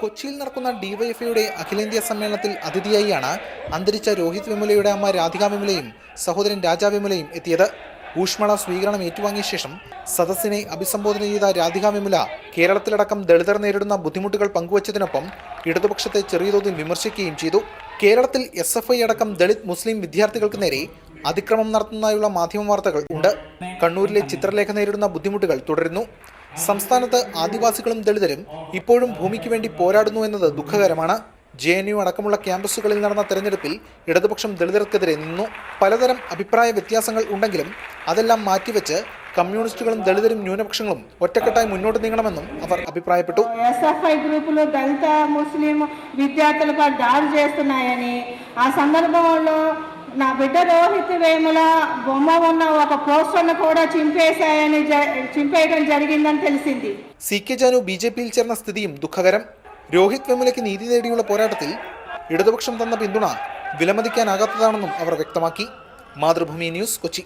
കൊച്ചിയിൽ നടക്കുന്ന ഡിവൈഎഫ്ഐയുടെ അഖിലേന്ത്യാ സമ്മേളനത്തിൽ അതിഥിയായിയാണ് അന്തരിച്ച രോഹിത് വിമലയുടെ അമ്മ രാധിക വിമലയും സഹോദരൻ രാജാ വിമലയും എത്തിയത്. ഊഷ്മള സ്വീകരണം ഏറ്റുവാങ്ങിയ ശേഷം സദസ്സിനെ അഭിസംബോധന ചെയ്ത രാധിക വിമല കേരളത്തിലടക്കം ദളിതർ നേരിടുന്ന ബുദ്ധിമുട്ടുകൾ പങ്കുവച്ചതിനൊപ്പം ഇടതുപക്ഷത്തെ ചെറിയ തോതിൽ വിമർശിക്കുകയും ചെയ്തു. കേരളത്തിൽ എസ് എഫ് ഐ അടക്കം ദളിത് മുസ്ലിം വിദ്യാർത്ഥികൾക്ക് നേരെ അതിക്രമം നടത്തുന്നതായുള്ള മാധ്യമ വാർത്തകൾ ഉണ്ട്. കണ്ണൂരിലെ ചിത്രലേഖ നേരിടുന്ന ബുദ്ധിമുട്ടുകൾ തുടരുന്നു. സംസ്ഥാനത്ത് ആദിവാസികളും ദളിതരും ഇപ്പോഴും ഭൂമിക്ക് വേണ്ടി പോരാടുന്നു എന്നത് ദുഃഖകരമാണ് ജെ എൻ യു അടക്കമുള്ള ക്യാമ്പസുകളിൽ നടന്ന തെരഞ്ഞെടുപ്പിൽ ഇടതുപക്ഷം ദളിതർക്കെതിരെ നിന്നു പലതരം അഭിപ്രായ വ്യത്യാസങ്ങൾ ഉണ്ടെങ്കിലും അതെല്ലാം മാറ്റിവെച്ച് കമ്മ്യൂണിസ്റ്റുകളും ദളിതരും ന്യൂനപക്ഷങ്ങളും ഒറ്റക്കെട്ടായി മുന്നോട്ട് നീങ്ങണമെന്നും അവർ അഭിപ്രായപ്പെട്ടു ఎస్ఎఫ్ఐ గ్రూపులు దళిత ముస్లిం విద్యార్థులపై దాడి చేస్తున్నాయని ఆ సందర్భంలో నా బిడ్డ రోహిత్ వేముల బొమ్మ ఉన్న ఒక పోస్టర్ను కూడా చింపేశాయని జ- చింపేయడం జరిగిందని తెలిసింది C K Janu B J പിയിൽ ചേർന്ന സ്ഥിതിയും ദുഃഖകരം രോഹിത് വെമുലയ്ക്ക് നീതി നേടിയുള്ള പോരാട്ടത്തിൽ ഇടതുപക്ഷം തന്ന പിന്തുണ വിലമതിക്കാനാകാത്തതാണെന്നും അവർ വ്യക്തമാക്കി മാതൃഭൂമി ന്യൂസ് കൊച്ചി